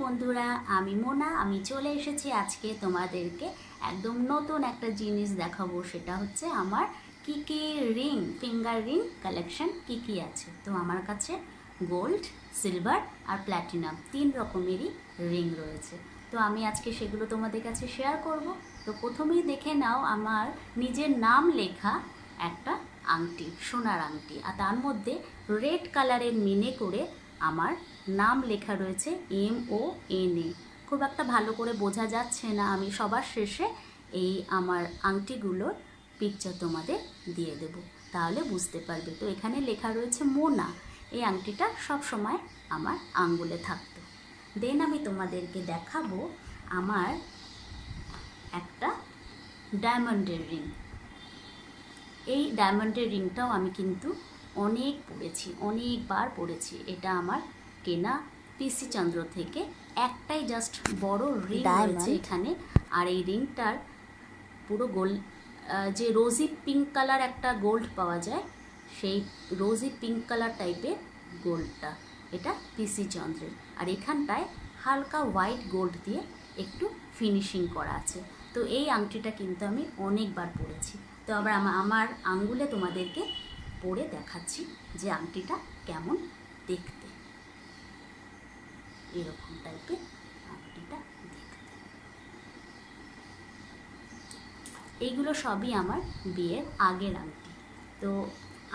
বন্ধুরা, আমি মোনা। আমি চলে এসেছি আজকে তোমাদেরকে একদম নতুন একটা জিনিস দেখাবো, সেটা হচ্ছে আমার কি কি রিং ফিঙ্গার রিং কালেকশন কি কি আছে। তো আমার কাছে গোল্ড সিলভার আর প্ল্যাটিনাম তিন রকমেরই রিং রয়েছে। তো আমি আজকে সেগুলো তোমাদের কাছে শেয়ার করব। তো প্রথমেই দেখে নাও, আমার নিজের নাম লেখা একটা আংটি, সোনার আংটি। আর তার মধ্যে রেড কালারের মিনে করে আমার নাম লেখা রয়েছে এম ও এন এ। খুব একটা ভালো করে বোঝা যাচ্ছে না। আমি সবার শেষে এই আমার আংটিগুলোর পিকচার তোমাদের দিয়ে দেব। তাহলে বুঝতে পারবে। তো এখানে লেখা রয়েছে মোনা। এই আংটিটা সব সময় আমার আঙ্গুলে থাকতো। দেন আমি তোমাদেরকে দেখাবো আমার একটা ডায়মন্ডের রিং এই ডায়মন্ডের রিংটাও আমি কিন্তু অনেক পড়েছি, অনেকবার পড়েছি। এটা আমার কেনা পিসি চন্দ্র থেকে একটাই জাস্ট বড় রিং রয়েছে এখানে। আর এই রিংটার পুরো গোল যে রোজি পিঙ্ক কালার একটা গোল্ড পাওয়া যায় সেই রোজি পিঙ্ক কালার টাইপের গোল্ডটা এটা পিসি চন্দ্রের। আর এখানটায় হালকা হোয়াইট গোল্ড দিয়ে একটু ফিনিশিং করা আছে। তো এই আংটিটা কিন্তু আমি অনেকবার পরেছি। তো আবার আমা- আমার আঙ্গুলে তোমাদেরকে পরে দেখাচ্ছি যে আংটিটা কেমন দেখতে। এরকম টাইপের আংটিটা দেখতে এইগুলো সবই আমার বিয়ের আগের আংটি। তো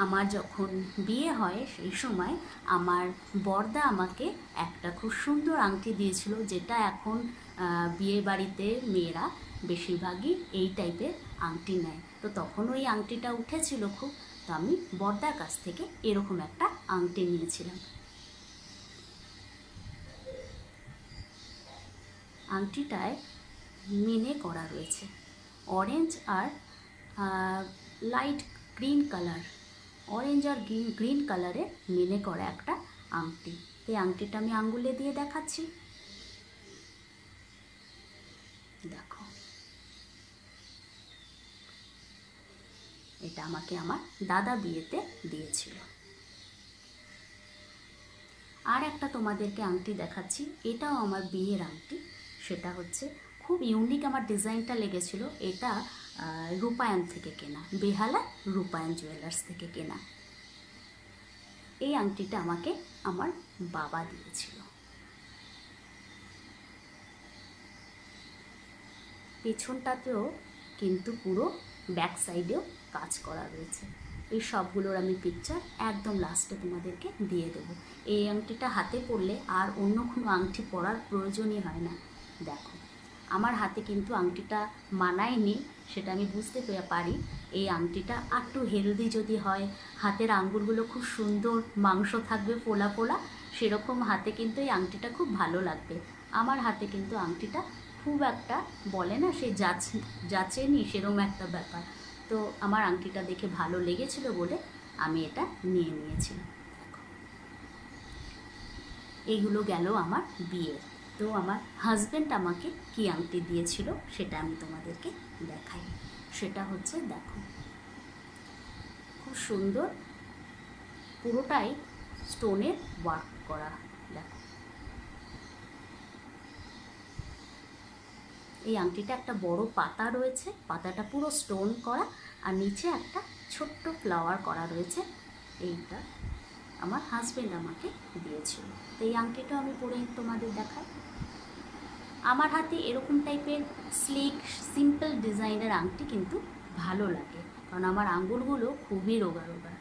আমার যখন বিয়ে হয় সেই সময় আমার বর্দা আমাকে একটা খুব সুন্দর আংটি দিয়েছিল, যেটা এখন বিয়ে বাড়িতে মেয়েরা বেশিরভাগই এই টাইপের আংটি নেয়। তো তখন ওই আংটিটা উঠেছিল খুব, তো আমি বর্দার কাছ থেকে এরকম একটা আংটি নিয়েছিলাম। আংটিটায় মিনে করা রয়েছে। অরেঞ্জ আর লাইট গ্রিন কালার অরেঞ্জ আর গ্রিন গ্রিন কালারে মিনে করা একটা আংটি। এই আংটিটা আমি আঙ্গুলে দিয়ে দেখাচ্ছি। দেখো। এটা আমাকে আমার দাদা বিয়েতে দিয়েছিল। আর একটা তোমাদেরকে আংটি দেখাচ্ছি। এটাও আমার বিয়ের আংটি। সেটা হচ্ছে খুব ইউনিক আমার ডিজাইনটা লেগেছিল। এটা রূপায়ণ থেকে কেনা, বেহালা রূপায়ণ জুয়েলার্স থেকে কেনা। এই আংটিটা আমাকে আমার বাবা দিয়েছিল। পেছনটাতেও কিন্তু পুরো ব্যাক সাইডেও কাজ করা রয়েছে। এই সবগুলোর আমি পিকচার একদম লাস্টে তোমাদেরকে দিয়ে দেবো। এই আংটিটা হাতে পরলে আর অন্য কোনো আংটি পরার প্রয়োজনই হয় না। দেখো, আমার হাতে কিন্তু আংটিটা মানায়নি, সেটা আমি বুঝতে পারি। এই আংটিটা একটু হেলদি যদি হয়, হাতের আঙ্গুলগুলো খুব সুন্দর মাংস থাকবে ফোলা ফোলা, সেরকম হাতে কিন্তু এই আংটিটা খুব ভালো লাগবে। আমার হাতে কিন্তু আংটিটা খুব একটা বলে না, সে যাচ, যাচেনি, সেরকম একটা ব্যাপার। তো আমার আংটিটা দেখে ভালো লেগেছিল বলে আমি এটা নিয়ে নিয়েছিলাম। এইগুলো গেল আমার বিয়ের। তো আমার হাজব্যান্ড আমাকে কি আংটি দিয়েছিল সেটা আমি তোমাদেরকে দেখাই। সেটা হচ্ছে দেখো। খুব সুন্দর। পুরোটাই স্টোনের ওয়ার্ক করা। দেখো। এই আংটিটা একটা বড় পাতা রয়েছে। পাতাটা পুরো স্টোন করা। আর নিচে একটা ছোট্ট ফ্লাওয়ার করা রয়েছে। এইটা আমার হাজবেন্ড আমাকে দিয়েছিল। তো এই আংটিটা আমি পরে তোমাদের দেখাই। আমার হাতে এরকম টাইপের স্লিক সিম্পল ডিজাইনের আংটি কিন্তু ভালো লাগে। কারণ আমার আঙ্গুলগুলো খুবই রোগা রোগা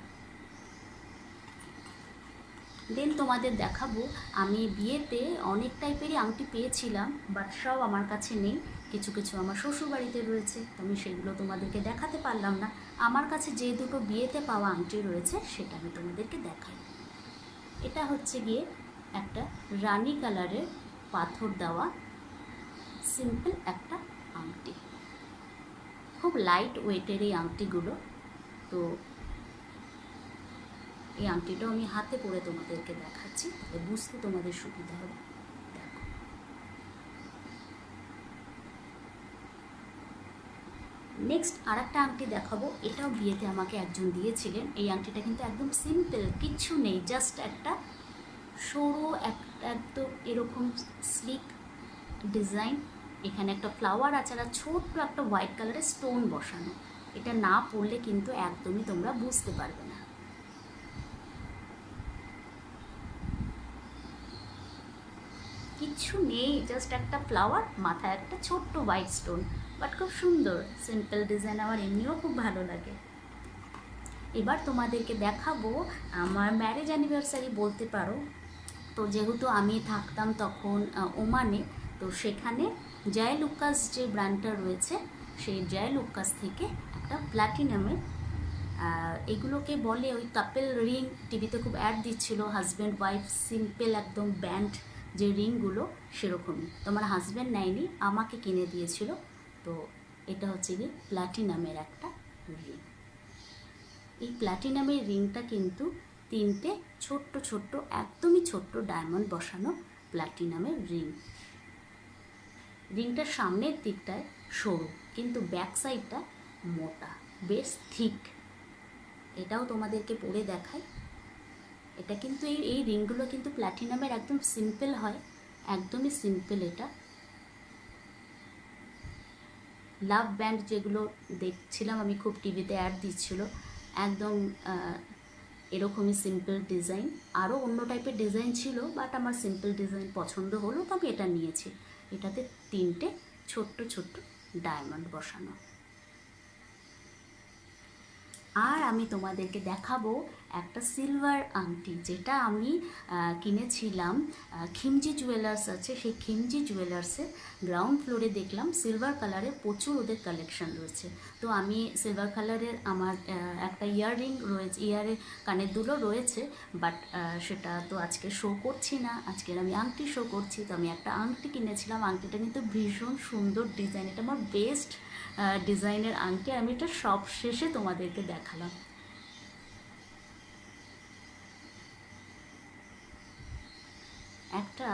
দেন তোমাদের দেখাবো, আমি বিয়েতে অনেক টাইপেরই আংটি পেয়েছিলাম বাট সব আমার কাছে নেই। কিছু কিছু আমার শ্বশুরবাড়িতে রয়েছে আমি সেগুলো তোমাদেরকে দেখাতে পারলাম না। আমার কাছে যে দুটো বিয়েতে পাওয়া আংটি রয়েছে, সেটা আমি তোমাদেরকে দেখাই। এটা হচ্ছে গিয়ে একটা রানি কালারের পাথর দেওয়া সিম্পল একটা আংটি। খুব লাইট ওয়েটের এই আংটিগুলো। তো এই আংটিটাও আমি হাতে পরে তোমাদেরকে দেখাচ্ছি। তাহলে বুঝতে তোমাদের সুবিধা হবে। নেক্সট আর একটা আংটি দেখাবো। এটাও বিয়েতে আমাকে একজন দিয়েছিলেন। এই আংটিটা কিন্তু একদম সিম্পল কিচ্ছু নেই। জাস্ট একটা সরু একটা একদম এরকম স্লিক ডিজাইন, এখানে একটা ফ্লাওয়ার আছে আর ছোট্ট একটা হোয়াইট কালারের স্টোন বসানো। এটা না পড়লে কিন্তু একদমই তোমরা বুঝতে পারবে না। কিচ্ছু নেই জাস্ট একটা ফ্লাওয়ার, মাথায় একটা ছোট্ট হোয়াইট স্টোন বাট খুব সুন্দর। সিম্পল ডিজাইন আমার এমনিও খুব ভালো লাগে। এবার তোমাদেরকে দেখাবো, আমার ম্যারেজ অ্যানিভার্সারি বলতে পারো। তো যেহেতু আমি থাকতাম তখন ওমানে তো সেখানে জয় লুকাস যে ব্র্যান্ডটা রয়েছে, সেই জয় লুকাস থেকে একটা প্ল্যাটিনামের এগুলোকে বলে ওই কাপেল রিং, টিভিতে খুব অ্যাড দিচ্ছিল হাজব্যান্ড ওয়াইফ সিম্পল একদম ব্যান্ড যে রিংগুলো সেরকমই। তোমার হাজব্যান্ড নেয়নি, আমাকে কিনে দিয়েছিল, তো এটা হচ্ছে গিয়ে প্ল্যাটিনামের একটা রিং। এই প্ল্যাটিনামের রিংটা কিন্তু তিনটে ছোট্ট ছোট্ট, একদমই ছোট্ট ডায়মন্ড বসানো প্ল্যাটিনামের রিং। রিংটার সামনের দিকটায় সরু, কিন্তু ব্যাক সাইডটা মোটা, বেশ থিক এটাও তোমাদেরকে পরে দেখাই। এটা কিন্তু এই এই রিংগুলো কিন্তু প্ল্যাটিনামের একদম সিম্পল হয়, একদমই সিম্পল এটা। লাভ ব্যান্ড যেগুলো দেখছিলাম, আমি খুব টিভিতে অ্যাড দিচ্ছিল, একদম এরকমই সিম্পল ডিজাইন আরও অন্য টাইপের ডিজাইন ছিল বাট আমার সিম্পল ডিজাইন পছন্দ হলো, তো আমি এটা নিয়েছি। এটাতে তিনটে ছোট্ট ছোট্ট ডায়মন্ড বসানো। আর আমি তোমাদেরকে দেখাবো একটা সিলভার আংটি যেটা আমি কিনেছিলাম খিমজি জুয়েলার্স আছে, সেই খিমজি জুয়েলার্সের গ্রাউন্ড ফ্লোরে দেখলাম সিলভার কালারের প্রচুর ওদের কালেকশন রয়েছে। তো আমি সিলভার কালারের আমার একটা ইয়াররিং রয়েছে ইয়ারের কানের দুলো রয়েছে বাট সেটা তো আজকে শো করছি না। আজকের আমি আংটি শো করছি, তো আমি একটা আংটি কিনেছিলাম। আংটিটা কিন্তু ভীষণ সুন্দর ডিজাইন এটা আমার বেস্ট ডিজাইনের আংটি। আমি এটা সব শেষে তোমাদেরকে দেখালাম। একটা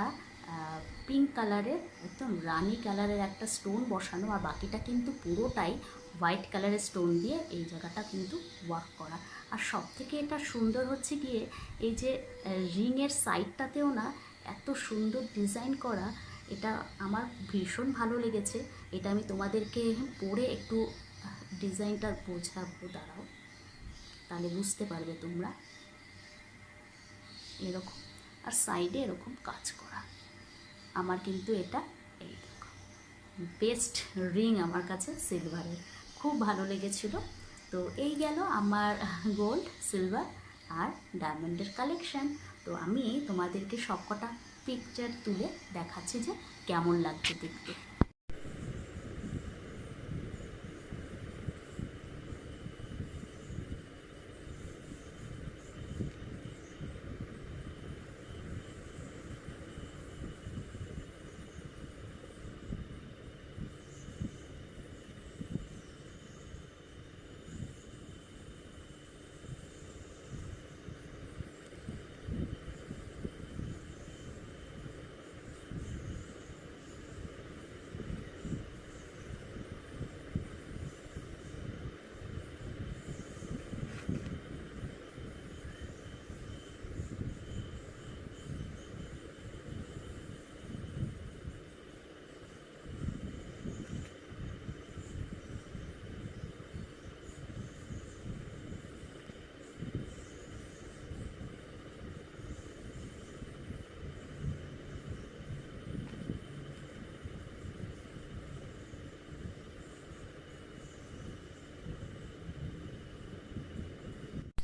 পিঙ্ক কালারের একদম রানি কালারের একটা স্টোন বসানো আর বাকিটা কিন্তু পুরোটাই হোয়াইট কালারের স্টোন দিয়ে এই জায়গাটা কিন্তু ওয়ার্ক করা। আর সব থেকে এটা সুন্দর হচ্ছে গিয়ে, এই যে রিংয়ের সাইডটাতেও না এত সুন্দর ডিজাইন করা, এটা আমার ভীষণ ভালো লেগেছে। এটা আমি তোমাদেরকে পরে একটু ডিজাইনটা বোঝাবো, দাঁড়াও। তাহলে বুঝতে পারবে তোমরা। এরকম। আর সাইডে এরকম কাজ করা। আমার কিন্তু এটা এই বেস্ট রিং আমার কাছে সিলভারের খুব ভালো লেগেছিল। তো এই গেল আমার গোল্ড সিলভার আর ডায়মন্ডের কালেকশান তো আমি তোমাদেরকে সবকটা পিকচার তুলে দেখাচ্ছি যে কেমন লাগছে দেখতে।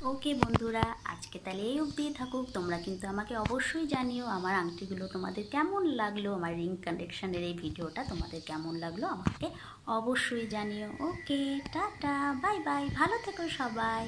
ওকে বন্ধুরা, আজকে তাহলে এই অব্দি থাকুক। তোমরা কিন্তু আমাকে অবশ্যই জানিও আমার আংটিগুলো তোমাদের কেমন লাগল, আমার রিং কানেকশানের এই ভিডিওটা তোমাদের কেমন লাগল আমাকে অবশ্যই জানিও। ওকে, টাটা বাই বাই ভালো থেকো সবাই।